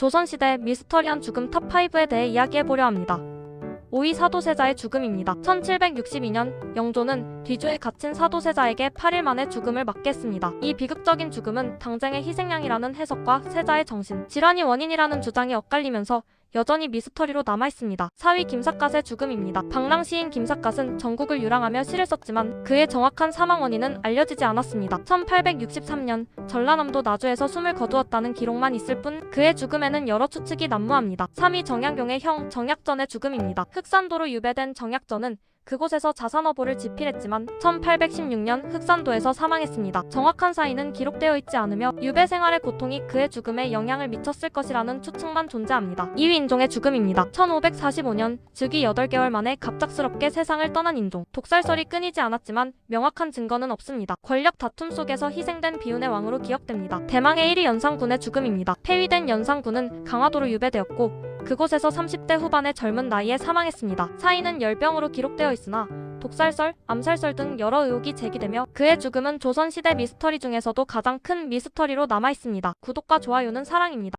조선시대 미스터리한 죽음 탑5에 대해 이야기해보려 합니다. 5위 사도세자의 죽음입니다. 1762년 영조는 뒤주에 갇힌 사도세자에게 8일 만에 죽음을 맞겠습니다. 이 비극적인 죽음은 당쟁의 희생양이라는 해석과 세자의 정신, 질환이 원인이라는 주장이 엇갈리면서 여전히 미스터리로 남아있습니다. 4위 김삿갓의 죽음입니다. 방랑 시인 김삿갓은 전국을 유랑하며 시를 썼지만 그의 정확한 사망 원인은 알려지지 않았습니다. 1863년 전라남도 나주에서 숨을 거두었다는 기록만 있을 뿐 그의 죽음에는 여러 추측이 난무합니다. 3위 정약용의 형 정약전의 죽음입니다. 흑산도로 유배된 정약전은 그곳에서 자산어보를 집필했지만 1816년 흑산도에서 사망했습니다. 정확한 사인은 기록되어 있지 않으며 유배 생활의 고통이 그의 죽음에 영향을 미쳤을 것이라는 추측만 존재합니다. 2위 인종의 죽음입니다. 1545년 즉위 8개월 만에 갑작스럽게 세상을 떠난 인종. 독살설이 끊이지 않았지만 명확한 증거는 없습니다. 권력 다툼 속에서 희생된 비운의 왕으로 기억됩니다. 대망의 1위 연산군의 죽음입니다. 폐위된 연산군은 강화도로 유배되었고 그곳에서 30대 후반의 젊은 나이에 사망했습니다. 사인은 열병으로 기록되어 있으나 독살설, 암살설 등 여러 의혹이 제기되며 그의 죽음은 조선시대 미스터리 중에서도 가장 큰 미스터리로 남아 있습니다. 구독과 좋아요는 사랑입니다.